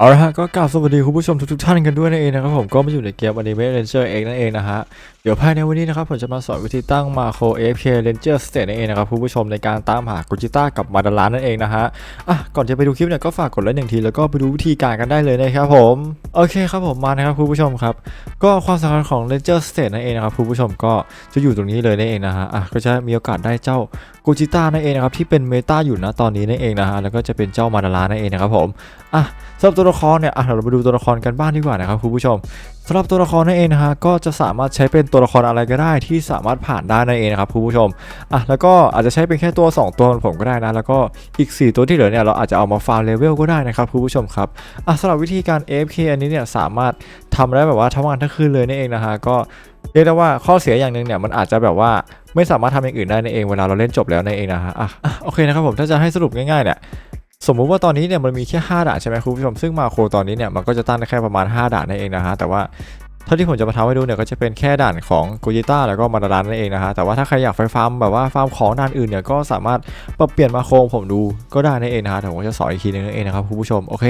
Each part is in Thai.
เอาละฮะก็กราบสวัสดีคุณผู้ชมทุกๆท่านกันด้วยนั่นเองนะครับผมก็มาอยู่ในเกม Anime Ranger X นั่นเองนะฮะเดี๋ยวภายในวันนี้นะครับผมจะมาสอนวิธีตั้งมาโคร AFK Ranger State นั่นเองนะครับคุณผู้ชมในการตามหากุจิต้ากับมาดาลานั่นเองนะฮะอะก่อนจะไปดูคลิปเนี่ยก็ฝากกดไลค์หนึ่งทีแล้วก็ไปดูวิธีการกันได้เลยนะครับผมโอเคครับผมมานะครับคุณผู้ชมครับ ก็ความสำคัญของ Ranger State นั่นเองนะครับคุณผู้ชมก็จะอยู่ตรงนี้เลยนั่นเองนะฮะอะก็จะมีโอกาสได้เจ้ากุจิต้านั่นเองนะครับที่เป็นเมตาอยู่นะตอนนี้นั่นเองนะฮะแล้วก็จะเป็นเจ้ามาดาลานั่นเองนะครับผมอะสำหรับตัวละครเนี่ยอะเรามาดูตัวละครกันบ้างดีกว่านะครับคุณผู้ชมสำหรับตัวละครนั่นเองนะฮะก็จะสามารถใช้เป็นตัวละครอะไรก็ได้ที่สามารถผ่านได้นั่นเองนะครับคุณผู้ชมอะแล้วก็อาจจะใช้เป็นแค่ตัว 2 ตัวของผมก็ได้นะแล้วก็อีก 4 ตัวที่เหลือเนี่ยเราอาจจะเอามาฟาร์มเลเวลก็ได้นะครับคุณผู้ชมครับอะสำหรับวิธีการ AFK อันนี้เนี่ยสามารถทำได้แบบว่าทั้งวันทั้งคืนเลยนั่นเองนะฮะก็เรียกได้ว่าข้อเสียอย่างหนึ่งเนี่ยมันอาจจะแบบว่าไม่สามารถทำอย่างอื่นได้นั่นเองเวลาเราเล่นจบแล้วนั่นเองนะฮะอะอะโอเคนะครับผมถ้าจะให้สรุปง่ายๆเนี่ย สมมุติว่าตอนนี้เนี่ยมันมีแค่ 5 ด่านใช่ไหมคุณผู้ชมซึ่งมาโครตอนนี้เนี่ยมันก็จะตั้งได้แค่ประมาณ 5 ด่านนั่นเองนะฮะแต่ว่าเท่าที่ผมจะมาทำให้ดูเนี่ยก็จะเป็นแค่ด่านของโกจิต้าแล้วก็มาดารันนั่นเองนะฮะแต่ว่าถ้าใครอยากไปฟาร์มแบบว่าฟาร์มของด่านอื่นเนี่ยก็สามารถปรับเปลี่ยนมาโครผมดูก็ได้นั่นเองนะฮะแต่ผมจะสอนอีกทีนึงนั่นเองนะครับคุณผู้ชมโอเค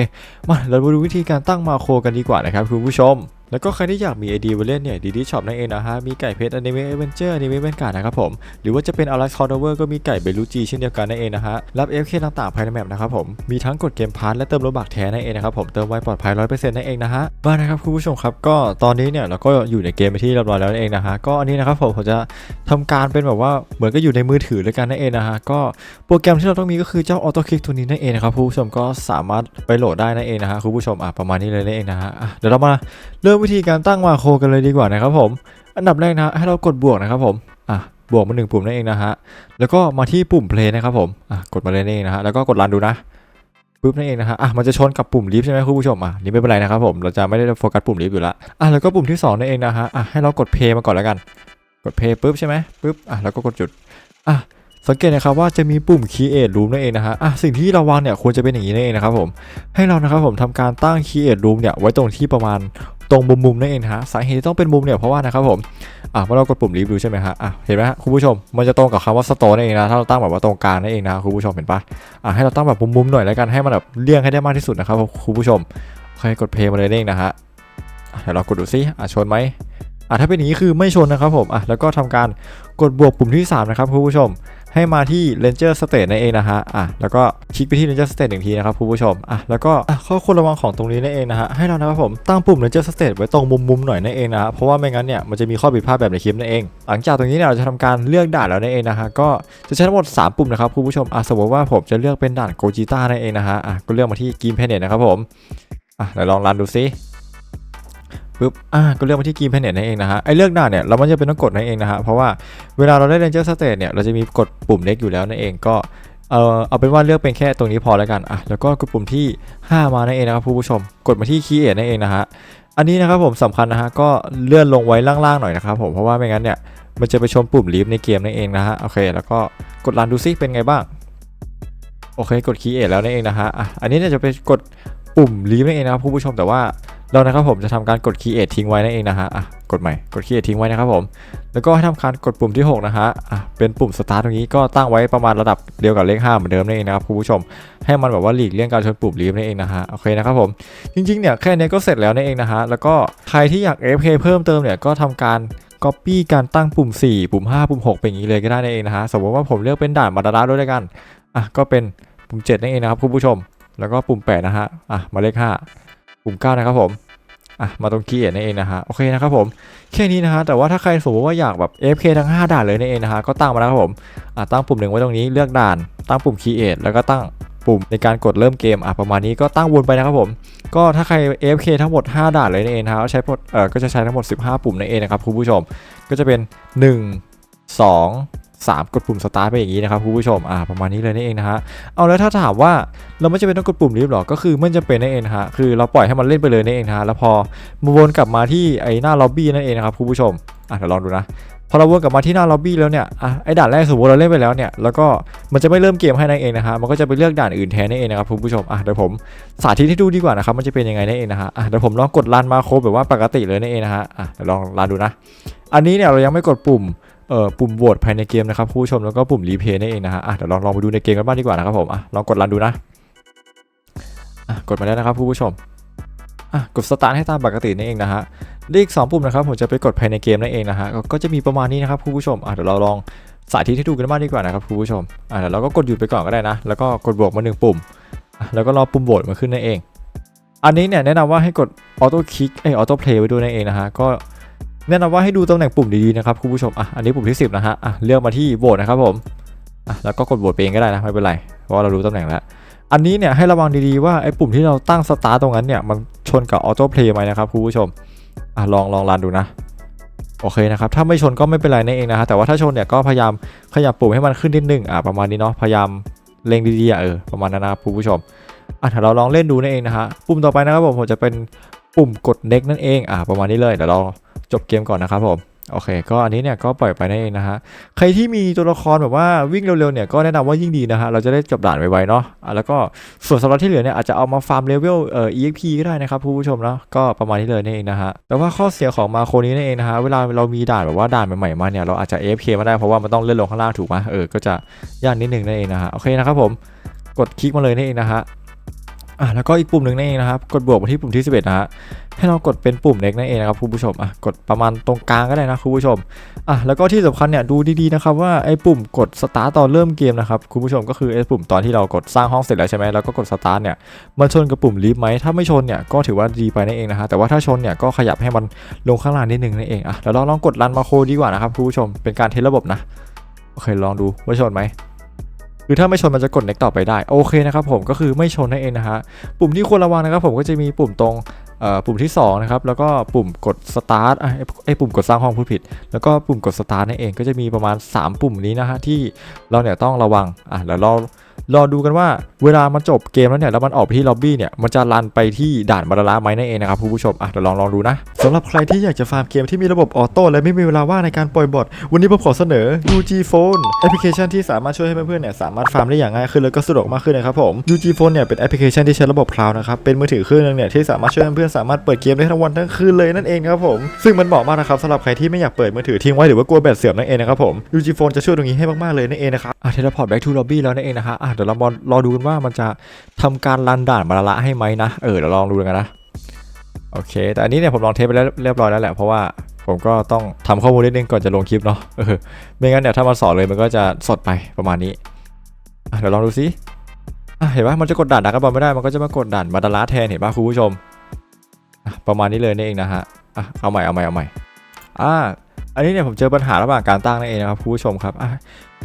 มาเรามาดูวิธีการตั้งมาโครกันดีกว่านะครับคุณผู้ชม แล้วก็ใครที่อยากมีไอเดียไปเล่นเนี่ยดีดีช็อปนั่นเองนะฮะ มีไก่เพชรอนิเมะเอเวนเจอร์อนิเมะเวนการ์ดนะครับผม หรือว่าจะเป็นอลัสคอร์เวอร์ก็มีไก่เบลูจีเช่นเดียวกันนั่นเองนะฮะ รับ FK ต่างๆภายในแมปนะครับผม มีทั้งกดเกมพาร์ทและเติมโลบักแท้นั่นเองนะครับผม เติมไวปลอดภัย100%นั่นเองนะฮะมานะครับคุณผู้ชมครับ ก็ตอนนี้เนี่ยเราก็อยู่ในเกมที่เรียบร้อยแล้วนั่นเองนะฮะ ก็อันนี้นะครับผมผมจะทำการเป็นแบบว่าเหมือนก็อยู่ในมือถือเลยกันนั่นเองนะฮะ ก็โปรแกรมที่เราต้องมีก็คือเจ้าออโต้คลิกตัวนี้นั่นเองนะครับคุณผู้ชมก็สามารถไปโหลดได้นั่นเองนะฮะคุณผู้ชมอะประมาณนี้เลยนั่นเองนะฮะเดี๋ยวเรามาเริ่มวิธีการตั้งมาโครกันเลยดีกว่านะครับผม อันดับแรกนะให้เรากดบวกนะครับผมอะบวกมาหนึ่งปุ่มนั่นเองนะฮะ แล้วก็มาที่ปุ่ม play นะครับผมอะกดมาเลยนั่นเองนะฮะ แล้วก็กดรันดูนะปุ๊บนั่นเองนะฮะ อะมันจะชนกับปุ่มลิฟต์ใช่ไหมคุณผู้ชม อะนี่ไม่เป็นไรนะครับผม เราจะไม่ได้โฟกัสปุ่มลิฟต์อยู่ละอะแล้วก็ปุ่มที่สองนั่นเองนะฮะ อะให้เรากด play มาก่อนแล้วกัน กด play ปุ๊บใช่ไหมปุ๊บ อะแล้วก็กดจุด อะสังเกตนะครับว่าจะมีปุ่ม create room นั่นเองนะฮะ อะสิ่งที่เราวางเนี่ยควรจะเป็นอย่างนี้นั่นเองนะครับผม ให้เรานะครับผมทำการตั้ง create room เนี่ยไว้ตรงที่ประมาณ ตรงมุมมุมนั่นเองฮะสาเหตุที่ต้องเป็นมุมเนี่ยเพราะว่านะครับผมอะเมื่อเรากดปุ่มรีวิวใช่ไหมฮะอะเห็นไหมฮะคุณผู้ชมมันจะตรงกับคำว่าสโตนั่นเองนะถ้าเราตั้งแบบว่าตรงกลางนั่นเองนะคุณผู้ชมเห็นปะอะให้เราตั้งแบบมุมๆหน่อยแล้วกันให้มันแบบเลี่ยงให้ได้มากที่สุดนะครับคุณผู้ชมโอเคกดเพย์มาเลยนั่นเองนะฮะเดี๋ยวเรากดดูซิอะชนไหมอะถ้าเป็นอย่างนี้คือไม่ชนนะครับผมอะแล้วก็ทำการกดบวกปุ่มที่สามนะครับคุณผู้ชม ให้มาที่ Ranger State นั่นเองนะฮะอะแล้วก็คลิกไปที่ Ranger State หนึ่งทีนะครับคุณผู้ชมอะแล้วก็อะข้อควรระวังของตรงนี้นั่นเองนะฮะให้เรานะครับผมตั้งปุ่ม Ranger State ไว้ตรงมุมๆหน่อยนั่นเองนะฮะเพราะว่าไม่งั้นเนี่ยมันจะมีข้อผิดพลาดแบบในคลิปนั่นเอง หลังจากตรงนี้เนี่ยเราจะทำการเลือกด่านแล้วนั่นเองนะฮะก็จะใช้ทั้งหมด 3 ปุ่มนะครับคุณผู้ชมอะสมมติว่าผมจะเลือกเป็นด่านโกจิต้านั่นเองนะฮะอะก็เลือกมาที่ Game Planet นะครับผมอะเดี๋ยวลองรันดูซิ ปุ๊บอ่าก็เลือกมาที่ Game Planet นั่นเองนะฮะไอ้เลือกด่านเนี่ยเราไม่จำเป็นต้องกดนั่นเองนะฮะเพราะว่าเวลาเราได้ Ranger State เนี่ยเราจะมีกดปุ่มเล็กอยู่แล้วนั่นเองก็เออเอาเป็นว่าเลือกเป็นแค่ตรงนี้พอแล้วกันอะแล้วก็กดปุ่มที่ 5 มานั่นเองนะครับผู้ชม กดมาที่ Create นั่นเองนะฮะอันนี้นะครับผมสำคัญนะฮะก็เลื่อนลงไว้ล่างๆหน่อยนะครับผมเพราะว่าไม่งั้นเนี่ยมันจะไปชนปุ่มลีฟในเกมนั่นเองนะฮะโอเค แล้วก็กดรันดูซิเป็นไงบ้างโอเค กด Create แล้วนั่นเองนะฮะอะอันนี้เนี่ยจะไปกดปุ่มลีฟนั่นเองนะครับผู้ชมแต่ว่า เรานะครับผมจะทำการกด Create ทิ้งไว้นั่นเองนะฮะอะกดใหม่กด Create ทิ้งไว้นะครับผมแล้วก็ให้ทำการกดปุ่มที่ 6 นะฮะอะเป็นปุ่มสตาร์ทตรงนี้ก็ตั้งไว้ประมาณระดับเดียวกับเลข 5 เหมือนเดิมนั่นเองนะครับคุณผู้ชม ให้มันแบบว่าหลีกเลี่ยงการชนปุ่มลีฟนั่นเองนะฮะโอเคนะครับผมจริงๆเนี่ยแค่นี้ก็เสร็จแล้วนั่นเองนะฮะแล้วก็ใครที่อยาก FK เพิ่มเติมเนี่ยก็ทำการ Copy การตั้งปุ่ม 4 ปุ่ม 5 ปุ่ม 6 เป็นอย่างนี้เลยก็ได้นั่นเองนะฮะสมมติว่าผมเลือกเป็นด่านมาดาราด้วยกันอะก็เป็นปุ่ม 7 นั่นเองนะครับคุณผู้ชม แล้วก็ปุ่ม 8 นะฮะอะมาเลข 5 ปุ่ม9นะครับผมอะมาตรงคีย์นั่นเองนะฮะโอเคนะครับผมแค่นี้นะฮะแต่ว่าถ้าใครสมมติว่าอยากแบบ AFK ทั้ง 5 ด่านเลยนั่นเองนะฮะก็ตั้งมาแล้วครับผมอะตั้งปุ่มหนึ่งไว้ตรงนี้เลือกด่าน ตั้งปุ่ม Create แล้วก็ตั้งปุ่มในการกดเริ่มเกมอะประมาณนี้ก็ตั้งวนไปนะครับผมก็ถ้าใคร AFK ทั้งหมด 5 ด่านเลยนั่นเองนะฮะใช้หมดเอ่อก็จะใช้ทั้งหมด 15 ปุ่มนั่นเองนะครับคุณผู้ชมก็จะเป็น 1 2 3 กดปุ่มสตาร์ทไปอย่างนี้นะครับคุณผู้ชมอ่าประมาณนี้เลยนั่เองนะฮะเอาแล้วถ้าถามว่าเราไม่จำเป็นต้องกดปุ่มลิฟต์หรอก็คือไม่จำเป็นนั่นเองฮะคือเราปล่อยให้มันเล่นไปเลยนั่นเองฮะแล้วพอมาวนกลับมาที่ไอ้หน้าล็อบบี้นั่นเองนะครับคุณผู้ชมอะเดี๋ยวลองดูนะพอเราวนกลับมาที่หน้าล็อบบี้แล้วเนี่ยอะไอ้ด่านแรกสมมติเราเล่นไปแล้วเนี่ย แล้วก็มันจะไม่เริ่มเกมให้นั่นเองนะฮะ มันก็จะไปเลือกด่านอื่นแทนนั่นเองนะครับคุณผู้ชม อะเดี๋ยวผมสาธิตให้ดูดีกว่านะครับ มันจะเป็นยังไงนั่นเองนะฮะ อะเดี๋ยวผมลองกดรันมาโครบแบบว่าปกติเลยนั่นเองนะฮะ อะเดี๋ยวลองรันดูนะ อันนี้เนี่ยเรายังไม่กดปุ่ม เอ่อปุ่มโหวตภายในเกมนะครับผู้ชมแล้วก็ปุ่มรีเพย์นั่นเองนะฮะอะเดี๋ยวลองลองไปดูในเกมกันบ้างดีกว่านะครับผมอะลองกดรันดูนะอะกดมาแล้วนะครับผู้ชมอะกดสตาร์ทให้ตามปกตินั่นเองนะฮะเลขสองปุ่มนะครับผมจะไปกดภายในเกมนั่นเองนะฮะก็ก็จะมีประมาณนี้นะครับผู้ชมอะเดี๋ยวเราลองสาธิตให้ดูกันบ้างดีกว่านะครับผู้ชมอะเดี๋ยวเราก็กดหยุดไปก่อนก็ได้นะ แล้วก็กดบวกมาหนึ่งปุ่ม แล้วก็รอปุ่มโหวตมาขึ้นนั่นเอง อันนี้เนี่ยแนะนำว่าให้กดออโต้คลิกเอ้ออโต้เพลย์ไว้ด้วยนั่นเองนะฮะก็ แนะนำว่าให้ดูตำแหน่งปุ่มดีๆนะครับคุณผู้ชมอะอันนี้ปุ่มที่ 10นะฮะอะเลือกมาที่โหวตนะครับผมอะแล้วก็กดโหวตเองก็ได้นะไม่เป็นไรเพราะเรารู้ตำแหน่งแล้วอันนี้เนี่ยให้ระวังดีๆว่าไอ้ปุ่มที่เราตั้งสตาร์ตรงนั้นเนี่ยมันชนกับออโต้เพลย์ไหมนะครับคุณผู้ชมอะลองลองรันดูนะโอเคนะครับถ้าไม่ชนก็ไม่เป็นไรนั่นเองนะฮะแต่ว่าถ้าชนเนี่ยก็พยายามขยับปุ่มให้มันขึ้นนิดนึงอะประมาณนี้เนาะพยายามเล็งดีๆอะเออประมาณนั้นนะคุณผู้ชมอะเดี๋ยวเราลองเล่นดูนั่นเองนะฮะปุ่มต่อไปนะครับผมผมจะเป็น ปุ่มกด next นั่นเองอะประมาณนี้เลยเดี๋ยวเราจบเกมก่อนนะครับผมโอเค ก็อันนี้เนี่ยก็ปล่อยไปนั่นเองนะฮะ ใครที่มีตัวละครแบบว่าวิ่งเร็วๆเนี่ยก็แนะนำว่ายิ่งดีนะฮะ เราจะได้จบด่านไวๆเนาะอะแล้วก็ส่วนสำหรับที่เหลือเนี่ยอาจจะเอามาฟาร์มเลเวลเอ่อ EXP ก็ได้นะครับผู้ชมเนาะ ก็ประมาณนี้เลยนี่นเองนะฮะ แต่ว่าข้อเสียของมาโคนี้นั่นเองนะฮะ เวลาเรามีด่านแบบว่าด่านใหม่ๆมาเนี่ยเราอาจจะ AFK ไม่ได้เพราะว่ามันต้องเลื่อนลงข้างล่างถูกไหมเออ ก็จะยากนิดนึงนั่นเองนะฮะ โอเคนะครับผม กดคลิกมาเลยนั่นเองนะฮะ อะแล้วก็อีกปุ่มหนึ่งนั่นเองนะครับ กดบวกมาที่ปุ่มที่ 11นะฮะให้เรากดเป็นปุ่ม next นั่นเองนะครับคุณผู้ชมอะกดประมาณตรงกลางก็ได้นะคุณผู้ชมอะแล้วก็ที่สำคัญเนี่ยดูดีๆนะครับว่าไอ้ปุ่มกดสตาร์ตตอนเริ่มเกมนะครับคุณผู้ชมก็คือไอ้ปุ่มตอนที่เรากดสร้างห้องเสร็จแล้วใช่ไหมแล้วก็กดสตาร์ทเนี่ยมันชนกับปุ่มลีฟต์ไหมถ้าไม่ชนเนี่ยก็ถือว่าดีไปนั่นเองนะฮะแต่ว่าถ้าชนเนี่ยก็ขยับให้มันลงข้างล่างนิดนึงนั่นเองอะเดี๋ยวเราลองกดรันมาโคดีกว่านะครับคุณผู้ชมเป็นการเทสระบบนะโอเคลองดูว่าชนไหม คือถ้าไม่ชนมันจะกด next ต่อไปได้โอเคนะครับผมก็คือไม่ชนนั่นเองนะฮะปุ่มที่ควรระวังนะครับผมก็จะมีปุ่มตรงปุ่มที่สองนะครับแล้วก็ปุ่มกด start อะไอ้ปุ่มกดสร้างห้องพูดผิด แล้วก็ปุ่มกด start นั่นเองก็จะมีประมาณ 3 ปุ่มนี้นะฮะที่เราเนี่ยต้องระวังอะแล้วเรา รอดูกันว่าเวลามันจบเกมแล้วเนี่ยแล้วมันออกไปที่ล็อบบี้เนี่ยมันจะรันไปที่ด่านมาราลาไหมนั่นเองนะครับคุณผู้ชมอะเดี๋ยวลองลองดูนะสำหรับใครที่อยากจะฟาร์มเกมที่มีระบบออโต้และไม่มีเวลาว่างในการปล่อยบอทวันนี้ผมขอเสนอ UG Phone แอปพลิเคชันที่สามารถช่วยให้เพื่อนๆเนี่ยสามารถฟาร์มได้อย่างง่ายขึ้นแล้วก็สะดวกมากขึ้นนะครับผม UG Phone เนี่ยเป็นแอปพลิเคชันที่ใช้ระบบคลาวด์นะครับเป็นมือถือเครื่องนึงเนี่ยที่สามารถช่วยเพื่อนๆสามารถเปิดเกมได้ทั้งวันทั้งคืนเลยนั่นเองครับผมซึ่งมันเหมาะมากนะครับสำหรับใครที่ไม่อยากเปิดมือถือทิ้งไว้หรือว่ากลัวแบตเสื่อมนั่นเองนะครับผม UG Phone จะช่วยตรงนี้ให้มากๆเลยนั่นเองนะครับอะเทเลพอร์ต back to lobby แล้วนั่นเองนะฮะอะเดี๋ยวเรามารอดูกันว่ามันจะทำการรันด่านมาละให้ไหมนะเออเดี๋ยวลองดูกันนะโอเค แต่อันนี้เนี่ยผมลองเทสไปแล้วเรียบร้อยแล้วแหละเพราะว่าผมก็ต้องทำข้อมูลนิดนึงก่อนจะลงคลิปเนาะเออไม่งั้นเนี่ยถ้ามาสอนเลยมันก็จะสดไปประมาณนี้เดี๋ยวลองดูซิเห็นปะมันจะกดด่านดักบอลไม่ได้มันก็จะมากดด่านมาดาราแทนเห็นปะคุณผู้ชมประมาณนี้เลยนี่เองนะฮะเอาใหม่เอาใหม่เอาใหม่อ่าอันนี้เนี่ยผมเจอปัญหาระหว่างการตั้งนั่นเองนะครับคุณผู้ชมครับอะ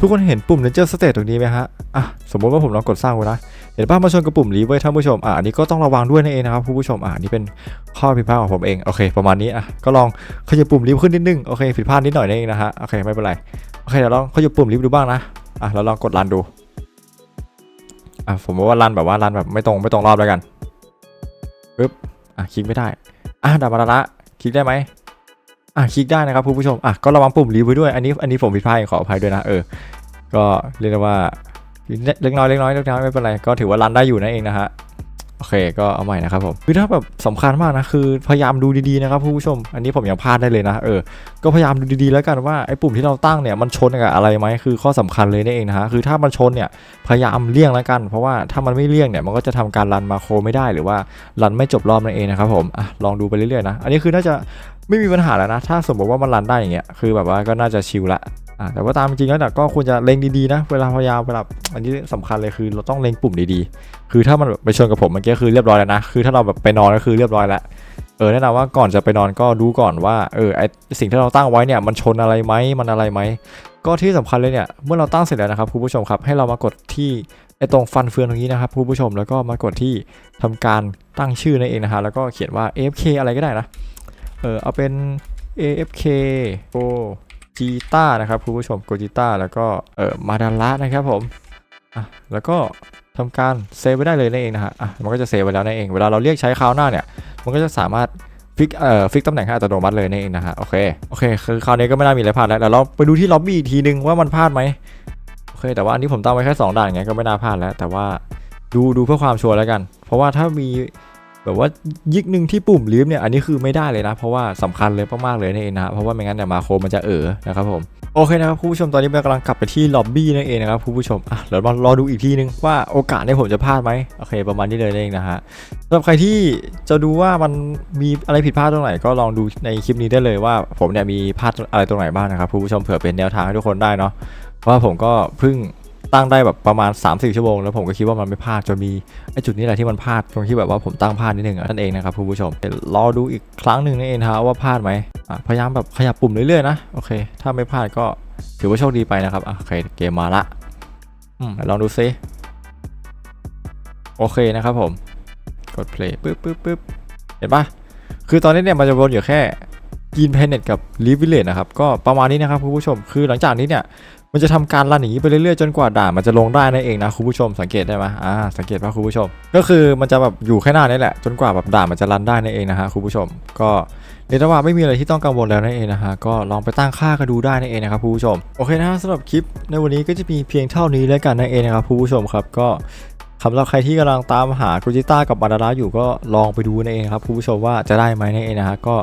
ทุกคนเห็นปุ่ม Ranger State ตรงนี้ไหมฮะ อะ สมมติว่าผมลองกดสร้างไว้นะ เห็นป่ะมาชนกับปุ่มรีเว้ยท่านผู้ชม อะอันนี้ก็ต้องระวังด้วยนั่นเองนะครับผู้ชม อะนี่เป็นข้อผิดพลาดของผมเอง โอเค ประมาณนี้ อะ ก็ลองขยับปุ่มรีขึ้นนิดนึง โอเค ผิดพลาดนิดหน่อยนั่นเองนะฮะ โอเค ไม่เป็นไร โอเคเดี๋ยวลองขยับปุ่มรีดูบ้างนะ อะแล้วลองกดรันดู อะผมว่ารันแบบว่ารันแบบไม่ตรงไม่ตรงรอบแล้วกันปึ๊บ อะคลิกไม่ได้ อะดาบาละคลิกได้ไหม อะคลิกได้นะครับคุณผู้ชมอะก็ระวังปุ่มรีบไว้ด้วยอันนี้อันนี้ผมผิดพลาดขออภัยด้วยนะเออก็เรียกได้ว่าเล็กน้อยเล็กน้อยเล็กน้อยไม่เป็นไรก็ถือว่ารันได้อยู่นั่นเองนะฮะ โอเคก็เอาใหม่นะครับผมคือถ้าแบบสำคัญมากนะคือพยายามดูดีๆนะครับผู้ชม อันนี้ผมยังพลาดได้เลยนะเออก็พยายามดูดีๆแล้วกันว่าไอ้ปุ่มที่เราตั้งเนี่ยมันชนกับอะไรไหมคือข้อสำคัญเลยนั่นเองนะฮะคือถ้ามันชนเนี่ยพยายามเลี่ยงแล้วกัน เพราะว่าถ้ามันไม่เลี่ยงเนี่ยมันก็จะทำการรันมาโครไม่ได้หรือว่ารันไม่จบรอบนั่นเองนะครับผมอะลองดูไปเรื่อยๆนะอันนี้คือน่าจะไม่มีปัญหาแล้วนะ ถ้าสมมติว่ามันรันได้อย่างเงี้ยคือแบบว่าก็น่าจะชิลละ อ่าแต่ว่าตามจริงแล้วนี่ยก็ควรจะเล็งดีๆนะ เวลาพยายามเวลาอันนี้สำคัญเลยคือเราต้องเล็งปุ่มดีๆ คือถ้ามันไปชนกับผมเมื่อกี้คือเรียบร้อยแล้วนะ คือถ้าเราแบบไปนอนก็คือเรียบร้อยแล้ว เออแนะนำว่าก่อนจะไปนอนก็ดูก่อนว่า เออไอสิ่งที่เราตั้งไว้เนี่ยมันชนอะไรไหมมันอะไรไหม ก็ที่สำคัญเลยเนี่ย เมื่อเราตั้งเสร็จแล้วนะครับคุณผู้ชมครับ ให้เรามากดที่ไอตรงฟันเฟืองตรงนี้นะครับคุณผู้ชม แล้วก็มากดที่ทำการตั้งชื่อนั่นเองนะฮะ แล้วก็เขียนว่า AFK อะไรก็ได้นะ เออเอาเป็น AFK o จีต้านะครับคุณผู้ชมโกจิต้าแล้วก็เออมาดาระนะครับผมอะแล้วก็ทำการเซฟไว้ได้เลยนั่นเองนะฮะอะมันก็จะเซฟไว้แล้วนั่นเองเวลาเราเรียกใช้คราวหน้าเนี่ยมันก็จะสามารถฟิกเอ่อฟิกตำแหน่งให้อัตโนมัติเลยนั่นเองนะฮะโอเคโอเคคือคราวนี้ก็ไม่น่ามีอะไรพลาดแล้วเดี๋ยวเราไปดูที่ล็อบบี้อีกทีนึงว่ามันพลาดไหมโอเคแต่ว่าอันนี้ผมตั้งไว้แค่สองด่านไงก็ไม่น่าพลาดแล้ว แต่ว่าดูดูเพื่อความชัวร์แล้วกัน เพราะว่าถ้ามี แบบว่ายิกหนึ่งที่ปุ่มลิฟเนี่ยอันนี้คือไม่ได้เลยนะ เพราะว่าสำคัญเลยมากๆเลยนั่นเองนะเพราะว่าไม่งั้นเนี่ยมาโครมันจะเออนะครับผมโอเคนะครับผู้ชมตอนนี้เรากำลังกลับไปที่ล็อบบี้นั่นเองนะครับผู้ชมอะเดี๋ยวมารอดูอีกทีนึงว่าโอกาสเนี่ผมจะพลาดไหมโอเค ประมาณนี้เลยนั่นเองนะฮะสำหรับใครที่จะดูว่ามันมีอะไรผิดพลาดตรงไหนก็ลองดูในคลิปนี้ได้เลยว่าผมเนี่ยมีพลาดอะไรตรงไหนบ้างนะครับผู้ชมเผื่อเป็นแนวทางให้ทุกคนได้เนาะเพราะว่าผมก็เพิ่ง ตั้งได้แบบประมาณ3-4ชั่วโมงแล้วผมก็คิดว่ามันไม่พลาดจนมีไอ้จุดนี้แหละที่มันพลาดตรงที่แบบว่าผมตั้งพลาดนิดนึงนั่นเองนะครับคุณผู้ชมเดี๋ยวรอดูอีกครั้งหนึ่งนั่นเองนะครับว่าพลาดไหมพยายามแบบขยับปุ่มเรื่อยๆนะโอเค ถ้าไม่พลาดก็ถือว่าโชคดีไปนะครับอะโอเคเกมมาละอืมลองดูซิโอเคนะครับผมกด play ปึ๊บปึ๊บปึ๊บเห็นปะคือตอนนี้เนี่ยมันจะวนอยู่แค่กินเพนเน็ตกับลิฟวิลเลจนะครับ ก็ประมาณนี้นะครับคุณผู้ชม คือหลังจากนี้เนี่ย มันจะทำการลันหนีไปเรื่อยๆจนกว่าด่านมันจะลงได้นั่นเองนะคุณผู้ชมสังเกตได้ไหมอ่าสังเกตป่ะคุณผู้ชม ก็คือมันจะแบบอยู่แค่หน้านี้แหละจนกว่าแบบด่านมันจะรันได้นั่นเองนะฮะคุณผู้ชม ก็เรียกว่าไม่มีอะไรที่ต้องกังวลแล้วนั่นเองนะฮะก็ลองไปตั้งค่ากันดูได้นั่นเองนะครับคุณผู้ชมโอเคนะฮะสำหรับคลิปในวันนี้ก็จะมีเพียงเท่านี้แล้วกันนั่นเองนะครับคุณผู้ชมครับก็ สำหรับใครที่กำลังตามหากูจิต้ากับบาดาราอยู่ก็ลองไปดูนั่นเองครับคุณผู้ชมว่าจะได้ไหมนั่นเองนะฮะก็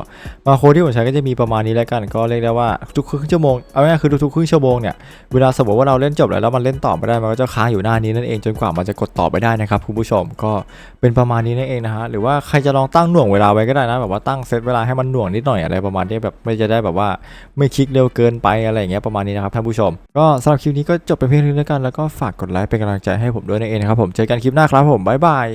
มาโคที่ผมใช้ก็จะมีประมาณนี้แล้วกันก็เรียกได้ว่าทุกครึ่งชั่วโมงเอาง่ายๆคือทุกๆครึ่งชั่วโมงเนี่ยเวลาสมมติว่าเราเล่นจบแล้วแล้วมันเล่นต่อไม่ได้มันก็จะค้างอยู่หน้านี้นั่นเองจนกว่ามันจะกดต่อไปได้นะครับคุณผู้ชมก็เป็นประมาณนี้นั่นเองนะฮะหรือว่าใครจะลองตั้งหน่วงเวลาไว้ก็ได้นะแบบว่าตั้งเซตเวลาให้มันหน่วงนิดหน่อยอะไรประมาณนี้แบบไม่จะได้แบบว่าไม่คลิกเร็วเกินไปอะไรอย่างเงี้ยประมาณนี้นะครับท่านผู้ชม ก็สำหรับคลิปนี้ก็จบไปเพียงเท่านี้แล้วกันแล้วก็ฝากกดไลค์เป็นกำลังใจให้ผมด้วยนั่นเองนะครับผมเจอกันคลิปหน้าครับผมบ๊ายบาย